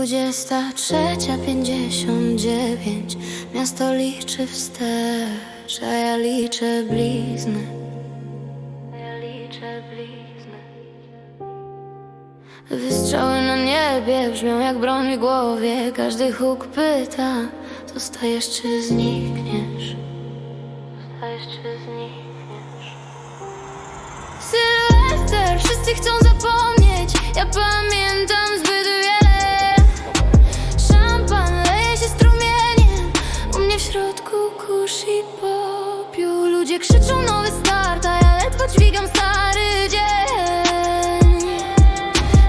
Dwudziesta trzecia pięćdziesiąt dziewięć. Miasto liczy wstecz, a ja liczę blizny. Ja liczę blizny Wystrzały na niebie brzmią jak broń w głowie. Każdy huk pyta, zostajesz czy znikniesz? Zostajesz czy znikniesz? Sylwester, wszyscy chcą zapomnieć. Ja pamiętam Ludzie krzyczą nowy start, a ja ledwo dźwigam stary dzień.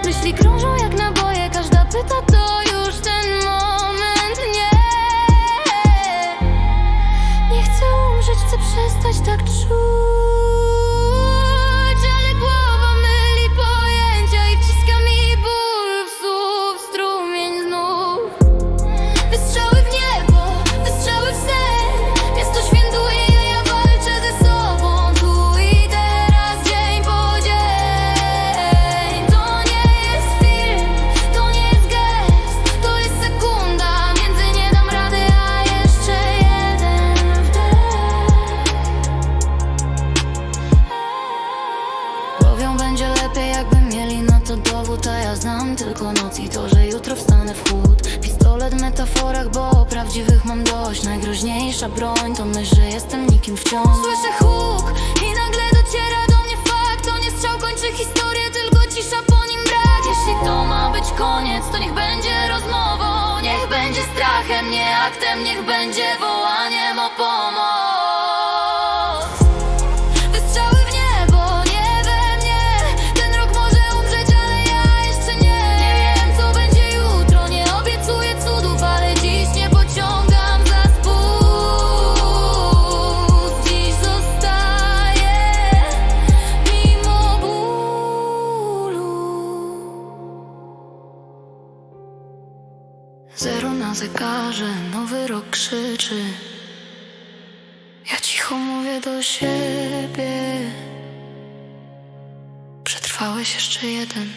Myśli krążą jak naboje, każda pyta to już ten moment Nie, nie chcę umrzeć, chcę przestać tak czuć znam tylko noc i to, że jutro wstanę w chłód. Pistolet w metaforach, bo prawdziwych mam dość. Najgroźniejsza broń to myśl, że jestem nikim wciąż Słyszę huk i nagle dociera do mnie fakt. To nie strzał kończy historię, tylko cisza po nim brak. Jeśli to ma być koniec, to niech będzie rozmową. Niech będzie strachem, nie aktem, niech będzie wołaniem Zero na zegarze, nowy rok krzyczy ja cicho mówię do siebie. Przetrwałeś jeszcze jeden